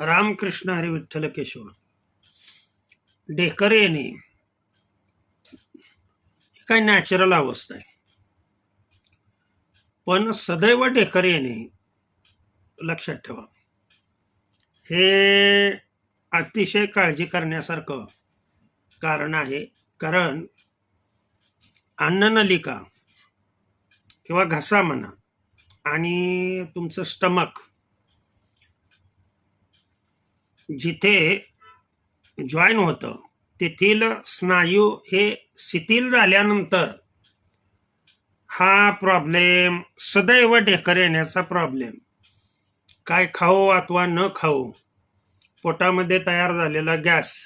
रामकृष्ण हरी विठ्ठल केशव ढेकर येणे काय नॅचरल अवस्था आहे. पण सदैव डेकर येणे लक्षात ठेवा. हे अतिशय काळजी करण्यासारखं कारण आहे. कारण अन्ननलिका किंवा घसा म्हणा आणि तुमचं स्टमक जिथे जॉईन होतं तेथील स्नायू हे शिथिल झाल्यानंतर हा प्रॉब्लेम सदैव ढेकर येण्याचा प्रॉब्लेम काय खाऊ अथवा न खाऊ पोटामध्ये तयार झालेला गॅस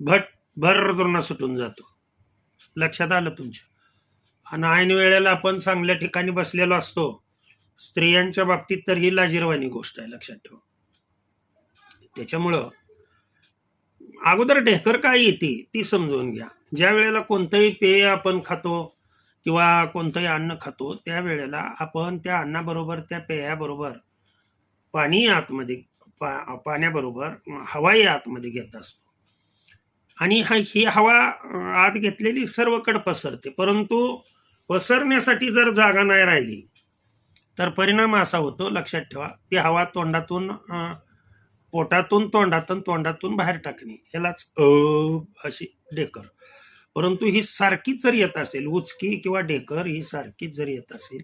भट भर सुटून जातो. लक्षात आलं तुमच्या? आणि ऐन वेळेला आपण चांगल्या ठिकाणी बसलेलो असतो स्त्रियांच्या बाबतीत तर ही लाजीरवाणी गोष्ट आहे लक्षात ठेवा. त्याच्यामुळं अगोदर ढेकर काय येते ती समजून घ्या. ज्या वेळेला कोणतंही पेय आपण खातो किंवा कोणतंही अन्न खातो त्या वेळेला आपण त्या अन्नाबरोबर त्या पेयाबरोबर पाणी आतमध्ये पा पाण्याबरोबर हवाही आतमध्ये घेत असतो. आणि हा ही हवा आत घेतलेली सर्वकडे पसरते. परंतु पसरण्यासाठी जर जागा नाही राहिली तर परिणाम असा होतो लक्षात ठेवा ती हवा तोंडातून पोटातून तोंडातून तोंडातून बाहेर टाकणे. ह्यालाच अ अशी डेकर. परंतु ही सारखीच जर येत असेल उचकी किंवा डेकर ही सारखीच जर येत असेल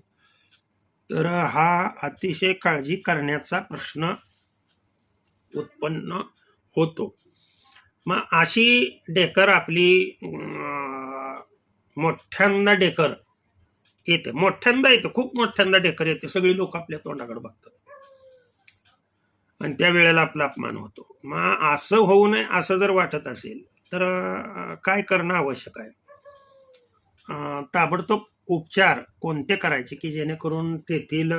तर हा अतिशय काळजी करण्याचा प्रश्न उत्पन्न होतो. मग अशी डेकर आपली मोठ्यांदा डेकर येते. मोठ्यांदा येते. खूप मोठ्यांदा डेकर येते. सगळी लोक आपल्या तोंडाकडे बघतात. आणि त्या वेळेला आपला अपमान होतो. मग असं होऊ नये असं जर वाटत असेल तर काय करणं आवश्यक आहे? ताबडतोब उपचार कोणते करायचे की जेणेकरून तेथील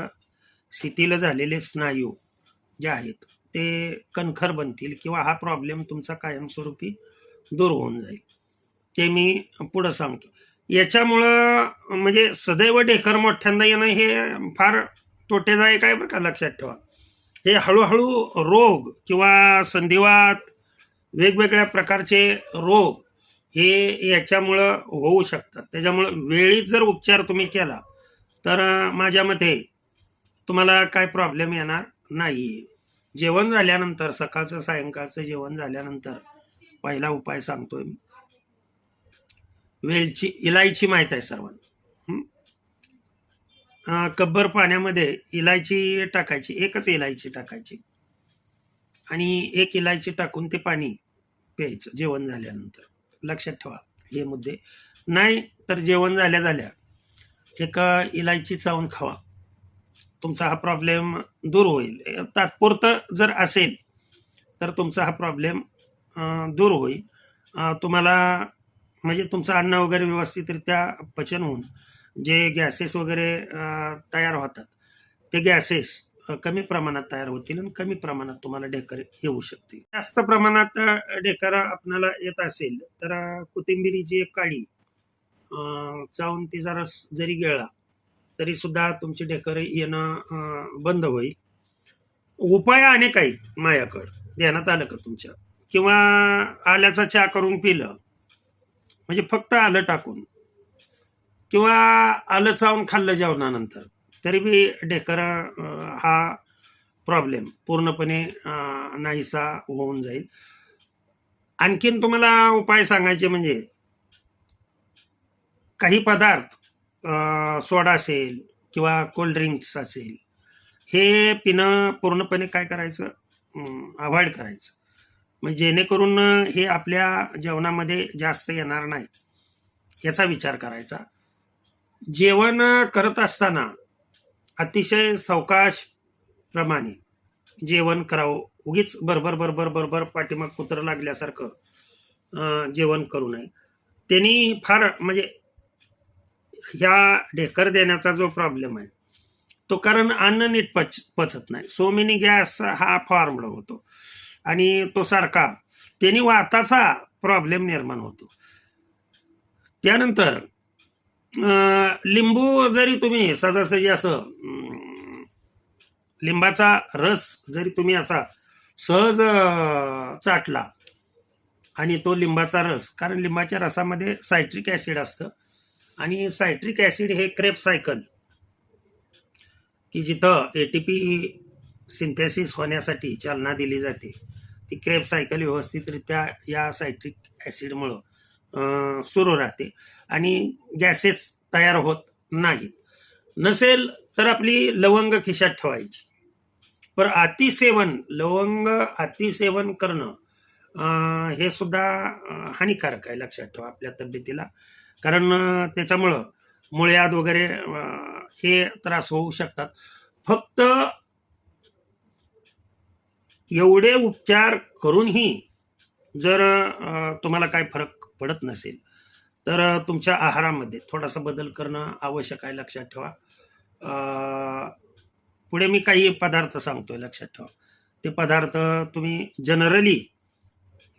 शिथिल झालेले स्नायू जे आहेत ते कणखर बनतील किंवा हा प्रॉब्लेम तुमचा कायमस्वरूपी दूर होऊन जाईल? ते मी पुढं सांगतो. याच्यामुळं म्हणजे सदैव डेकर मोठ्यांदा येणं हे फार तोटेदायक आहे बरं का लक्षात ठेवा. हे हळूहळू रोग किंवा संधिवात वेगवेगळ्या प्रकारचे रोग हे याच्यामुळं होऊ शकतात. त्याच्यामुळं वेळीच जर उपचार तुम्ही केला तर माझ्या मते तुम्हाला काय प्रॉब्लेम येणार नाही. जेवण झाल्यानंतर सकाळचं सायंकाळचं जेवण झाल्यानंतर पहिला उपाय सांगतोय मी. वेलची इलायची माहीत आहे सर्वांना. कब्बर पाण्यामध्ये इलायची टाकायची एकच इलायची टाकायची. आणि एक इलायची टाकून ते पाणी प्यायचं जेवण झाल्यानंतर. लक्षात ठेवा हे मुद्दे. नाही तर जेवण झाल्या झाल्या एक इलायची चावून खावा. तुमचा हा प्रॉब्लेम दूर होईल. तात्पुरतं जर असेल तर तुमचा हा प्रॉब्लेम दूर होईल. तुम्हाला म्हणजे तुमचं अन्न वगैरे व्यवस्थितरित्या पचन होऊन जे गॅसेस वगैरे तयार होतात ते गॅसेस कमी प्रमाणात तयार होतील आणि कमी प्रमाणात तुम्हाला ढेकर येऊ शकते जास्त प्रमाणात ढेकर आपल्याला येत असेल तर कोथिंबिरीची एक काडी चावून ती रस जरी गेळा तरी सुद्धा तुमची ढेकर येणं बंद होईल. उपाय अनेक आहेत माझ्याकडं. ध्यानात आलं का तुमच्या? किंवा आल्याचा चहा करून पिलं म्हणजे फक्त आलं टाकून किंवा आलं चावून खाल्लं जेवणानंतर तरी बी हा प्रॉब्लेम पूर्णपणे नाहीसा होऊन जाईल. आणखीन तुम्हाला उपाय सांगायचे म्हणजे काही पदार्थ सोडा असेल किंवा कोल्ड्रिंक्स असेल हे पिणं पूर्णपणे काय करायचं? अवॉइड करायचं. म्हणजे जेणेकरून हे आपल्या जेवणामध्ये जास्त येणार नाही याचा विचार करायचा. जेवण करत असताना अतिशय सावकाश प्रमाणे जेवण करावं. उगीच बरबर बरबर बरबर पाठीमाग कुत्र लागल्यासारखं जेवण करू नये. त्यांनी फार म्हणजे ह्या ढेकर देण्याचा जो प्रॉब्लेम आहे तो कारण अन्न नीट पच पचत नाही. सो मेनी गॅस हा फॉर्मड होतो. आणि तो सारखा त्यांनी वाताचा प्रॉब्लेम निर्माण होतो. त्यानंतर लिंबू जरी तुम्ही सहजासहजी असं लिंबाचा रस जरी तुम्ही असा सहज चाटला आणि तो लिंबाचा रस कारण लिंबाच्या रसामध्ये सायट्रिक ॲसिड असतं आणि सायट्रिक ॲसिड हे क्रेप सायकल की जिथं ए टी पी सिंथेसिस होण्यासाठी चालना दिली जाते ती क्रेप सायकल व्यवस्थितरित्या या सायट्रिक ॲसिडमुळं सुरू राहते. आणि गॅसेस तयार होत नाहीत. नसेल तर आपली लवंग खिशात ठेवायची. पर अतिसेवन लवंग अतिसेवन करणं हे सुद्धा हानिकारक आहे लक्षात ठेवा आपल्या तब्येतीला. कारण त्याच्यामुळं मुळ्यात वगैरे हे त्रास होऊ शकतात. फक्त एवढे उपचार करूनही जर तुम्हाला काय फरक पडत नसेल. तर तुमच्या आहारामध्ये थोडासा बदल करणं आवश्यक आहे लक्षात ठेवा. पुढे मी काही पदार्थ सांगतोय लक्षात ठेवा. ते पदार्थ तुम्ही जनरली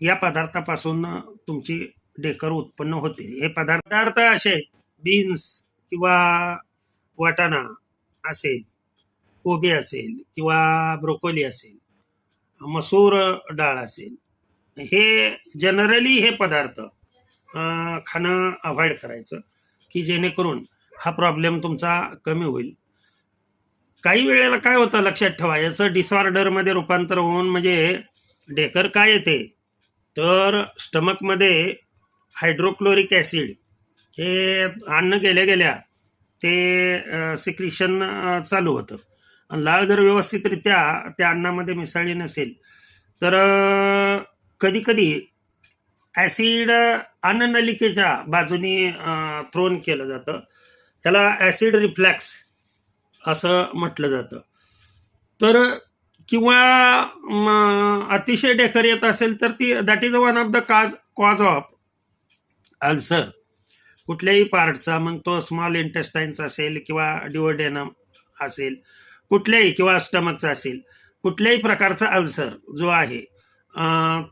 या पदार्थापासून तुमची डेकर उत्पन्न होते. हे पदार्थ असे आहेत बीन्स किंवा वाटाणा असेल कोबी असेल किंवा ब्रोकोली असेल मसूर डाळ असेल. हे जनरली हे पदार्थ खाणं अवॉइड करायचं की जेणेकरून हा प्रॉब्लेम तुमचा कमी होईल. काही वेळेला काय होतं लक्षात ठेवा याचं डिसऑर्डरमध्ये रूपांतर होऊन म्हणजे डेकर काय येते? तर स्टमकमध्ये हायड्रोक्लोरिक ॲसिड हे अन्न गेल्या गेल्या ते सिक्रिशन चालू होतं. आणि लाळ जर व्यवस्थितरित्या त्या अन्नामध्ये मिसळली नसेल तर कधीकधी ॲसिड अन्ननलिकेच्या बाजूनी थ्रोन केलं जातं. त्याला ॲसिड रिफ्लॅक्स असं म्हटलं जातं. तर किंवा अतिशय डेकर येत असेल तर ती that is one of the cause cause of ulcer कुठल्याही पार्टचा मग तो स्मॉल इंटेस्टाईनचा असेल किंवा डिओडेनम असेल कुठल्याही किंवा स्टमकचा असेल कुठल्याही प्रकारचा अल्सर जो आहे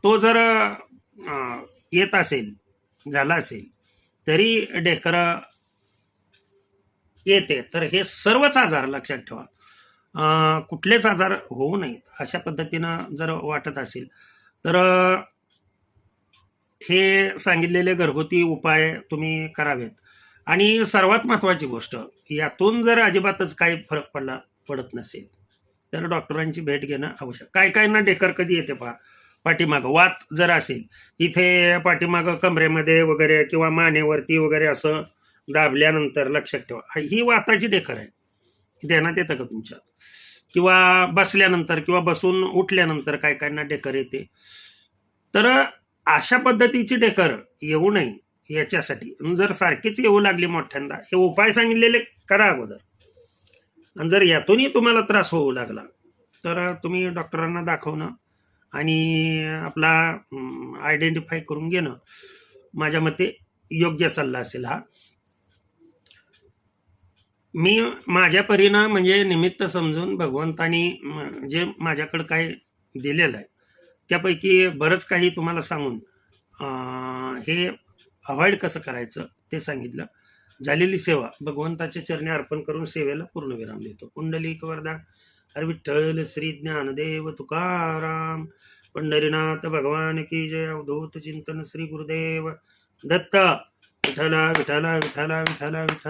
तो जर येत असेल झाला असेल तरी डेकर येते. तर हे सर्वच आजार लक्षात ठेवा. कुठलेच आजार होऊ नयेत अशा पद्धतीनं जर वाटत असेल तर हे सांगितलेले घरगुती उपाय तुम्ही करावेत. आणि सर्वात महत्त्वाची गोष्ट यातून जर अजिबातच काही फरक पडला पडत नसेल तर डॉक्टरांची भेट घेणं आवश्यक. काय काय ना डेकर कधी येते पहा. पाठीमागं वात जर असेल इथे पाठीमागं कमरेमध्ये वगैरे किंवा मानेवरती वगैरे असं दाबल्यानंतर लक्षात ठेवा. ही वाताची डेकर आहे. ध्यानात येतं का तुमच्या? किंवा बसल्यानंतर किंवा बसून उठल्यानंतर काय काहींना डेकर येते. तर अशा पद्धतीची डेकर येऊ नये याच्यासाठी. जर सारखीच येऊ लागली मोठ्यांदा हे उपाय सांगितलेले करा अगोदर. आणि जर यातूनही तुम्हाला त्रास होऊ लागला तर तुम्ही डॉक्टरांना दाखवणं आणि आपला आयडेंटिफाय करून घेणं माझ्या मते योग्य सल्ला असेल हा. मी माझ्या परीनं म्हणजे निमित्त समजून भगवंतानी जे माझ्याकडं काय दिलेलं आहे त्यापैकी बरंच काही तुम्हाला सांगून हे अवॉइड कसं करायचं ते सांगितलं. झालेली सेवा भगवंताच्या चरणी अर्पण करून सेवेला पूर्णविराम देतो. कुंडलिक वरदा हर विठ्ठल श्री ज्ञानदेव तुकाराम. पंढरीनाथ भगवान की जय. अवधूत चिंतन श्री गुरुदेव. दत्त विठला विठला विठला विठला विठला